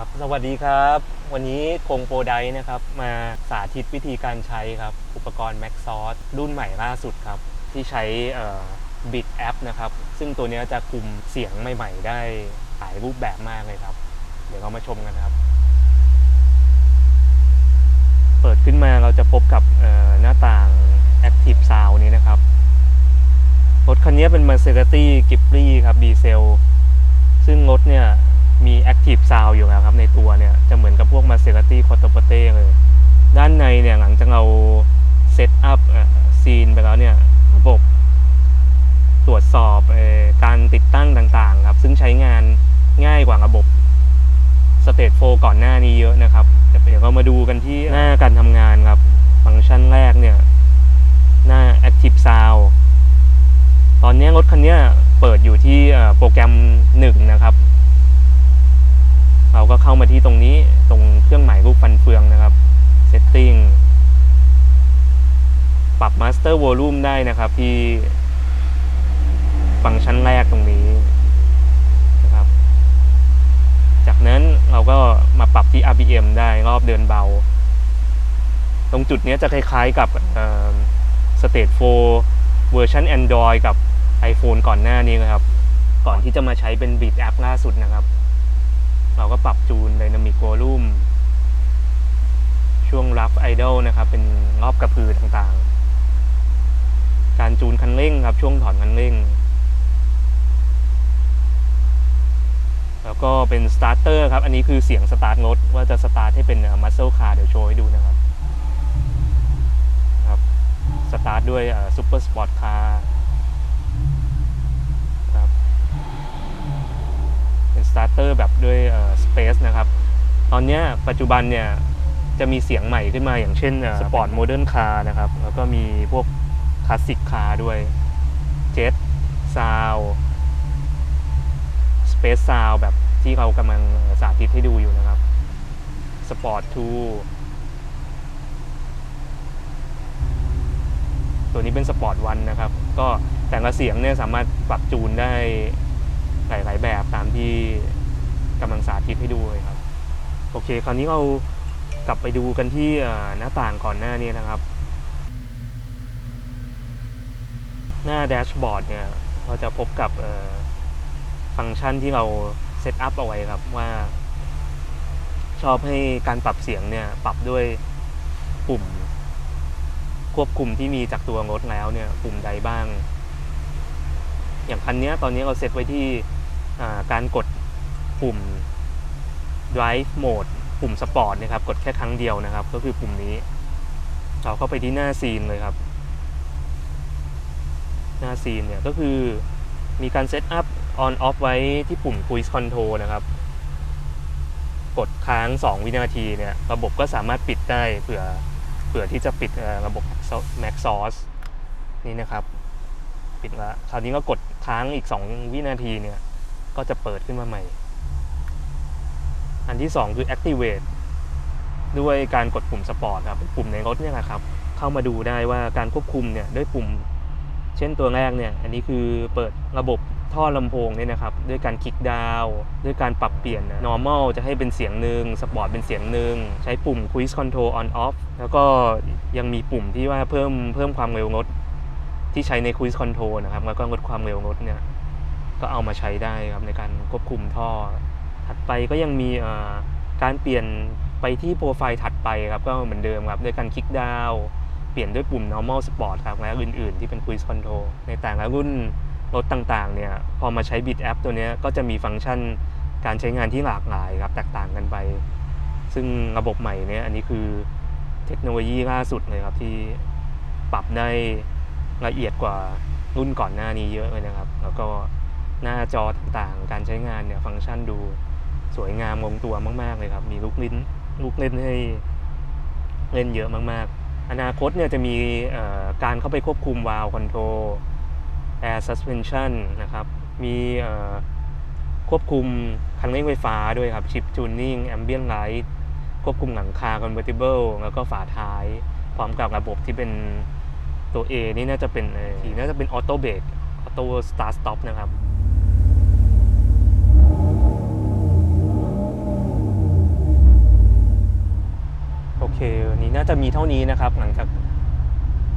ครับ สวัสดีครับ วันนี้คงโปรไดนะครับ มาสาธิตวิธีการใช้ครับ อุปกรณ์ Mac s o u r c e รุ่นใหม่ล่าสุดครับ ที่ใช้บิ t แอปนะครับ ซึ่งตัวนี้จะคุมเสียงใหม่ ๆ ได้หลายรูปแบบมากเลยครับ เดี๋ยวเรามาชมกันครับ เปิดขึ้นมาเราจะพบกับหน้าต่าง Active Sound นี้นะครับรถคันนี้เป็น Maserati g h i b l i ครับดีเซลซึ่งรถเนี่ย มี Active Sound อยู่แล้วครับในตัวเนี่ย จะเหมือนกับพวก Maserati q u a t t r o p o t e เลย ด้านในเนี่ยหลังจากเราเซตอัพซีนไปแล้วเนี่ย ระบบตรวจสอบอการติดตั้งต่างๆ ครับ ซึ่งใช้งานง่ายกว่าระบบสเต e โฟก่อนหน้านี้เยอะนะครับจะเดี๋ยวเรามาดูกันที่หน้าการทำงานครับ ฟังก์ชันแรกเนี่ย หน้า Active Sound ตอนนี้รถคันนี้เปิดอยู่ที่โปรแกรม 1 นะครับ ก็เข้ามาที่ตรงนี้ตรงเครื่องหมายรูปฟันเฟืองนะครับ Setting ปรับ Master Volume ได้นะครับที่ฟังก์ชันแรกตรงนี้นะครับ จากนั้นเราก็มาปรับที่ RPM ได้รอบเดินเบา ตรงจุดนี้จะคล้ายๆกับเอ่อ Stage 4เวอร์ชัน Android กับ iPhone ก่อนหน้านี้นะครับ ก่อนที่จะมาใช้เป็น Beat App ล่าสุดนะครับ็ปรับจูน Dynamic Volume ช่วง Rough Idle นะครับ เป็นรอบกระพือต่างๆ การจูนคันเร่งครับ ช่วงถอนคันเร่ง แล้วก็เป็น Starter ครับ อันนี้คือเสียงสตาร์ทรถว่าจะสตาร์ทให้เป็น Muscle Car เดี๋ยวโชว์ให้ดูนะครับครับสตาร์ทด้วยซูเปอร์สปอร์ตคาร์ครับเป็นสตาร์เตอร์แบบด้วย นะครับ ตอนนี้ปัจจุบันเนี่ยจะมีเสียงใหม่ขึ้นมาอย่างเช่นสปอร์ตโมเดิร์นคาร์นะครับ แล้วก็มีพวกคลาสสิกคาร์ด้วยเจ็ตซาวสเปซซาวแบบที่เรากำลังสาธิตให้ดูอยู่นะครับสปอร์ตทูตัวนี้เป็นสปอร์ตวันนะครับ ก็แต่ละเสียงเนี่ยสามารถปรับจูนได้หลาย ๆ แบบตามที่ ลังสาธิตให้ดูเลยครับ โอเค คราวนี้เรากลับไปดูกันที่หน้าต่างก่อนหน้านี้นะครับ หน้าแดชบอร์ดเนี่ยเราจะพบกับฟังก์ชันที่เราเซตอัพเอาไว้ครับว่าชอบให้การปรับเสียงเนี่ยปรับด้วยปุ่ม ควบคุมที่มีจากตัวรถแล้วเนี่ยปุ่มใดบ้าง อย่างคันนี้ตอนนี้เราเซตไว้ที่การกดปุ่ม drive mode ปุ่มสปอร์ตนะครับกดแค่ครั้งเดียวนะครับ ก็คือปุ่มนี้ เราเข้าไปที่หน้าซีนเลยครับ หน้าซีนเนี่ยก็คือมีการเซตอัพ on off ไว้ที่ปุ่ม cruise control นะครับ กดค้าง 2 วินาทีเนี่ย ระบบก็สามารถปิดได้เผื่อเผื่อที่จะปิดระบบ Mac Source นี่นะครับ ปิดแล้วคราวนี้ก็กดค้างอีก 2 วินาทีเนี่ย ก็จะเปิดขึ้นมาใหม่ อันที่ 2 คือ Activate ด้วยการกดปุ่ม Sport ครับปุ่มในรถเนี่ยแหละครับ เข้ามาดูได้ว่าการควบคุมเนี่ยด้วยปุ่ม เช่นตัวแรกเนี่ย อันนี้คือเปิดระบบท่อลำโพงเนี่ยนะครับ ด้วยการคลิกดาว ด้วยการปรับเปลี่ยน normal จะให้เป็นเสียงหนึ่ง sport เป็นเสียงหนึ่งใช้ปุ่ม quiz control on off แล้วก็ยังมีปุ่มที่ว่าเพิ่มเพิ่มความเร็วรถที่ใช้ใน quiz control นะครับแล้วก็ลดความเร็วรถเนี่ยก็เอามาใช้ได้ครับในการควบคุมท่อ ถัดไปก็ยังมีการเปลี่ยนไปที่โปรไฟล์ถัดไปครับก็เหมือนเดิมครับด้วยการคลิกดาวน์เปลี่ยนด้วยปุ่ม normal sport ครับและอื่นๆ ที่เป็น quiz control ในแต่ละรุ่นรถต่างๆเนี่ยพอมาใช้ Bit App ตัวนี้ก็จะมีฟังก์ชันการใช้งานที่หลากหลายครับแตกต่างกันไป ซึ่งระบบใหม่เนี่ยอันนี้คือเทคโนโลยีล่าสุดเลยครับที่ปรับได้ละเอียดกว่ารุ่นก่อนหน้านี้เยอะเลยนะครับ แล้วก็หน้าจอต่างๆ การใช้งานเนี่ยฟังก์ชันดู สวยงามลงตัวมาก ๆ เลยครับ มีลูกลิ้นลูกเล่นให้เล่นเยอะมาก ๆ อนาคตเนี่ยจะมีการเข้าไปควบคุมวาล์วคอนโทรล Air Suspension นะครับ มีควบคุมคันเร่งไฟฟ้าด้วยครับชิปจูนนิ่ง Ambient Light ควบคุมหลังคา Convertible แล้วก็ฝาท้าย พร้อมกับระบบที่เป็นตัว A นี่น่าจะเป็นเอ่น่าจะเป็น Auto Brake Auto Start Stop นะครับ จะมีเท่านี้นะครับ หลังจาก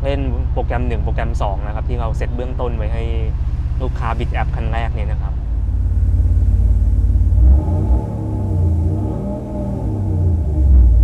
เล่นโปรแกรม 1 โปรแกรม 2 นะครับ ที่เราเสร็จเบื้องต้นไว้ให้ลูกค้าบิดแอปคันแรกเนี่ยนะครับ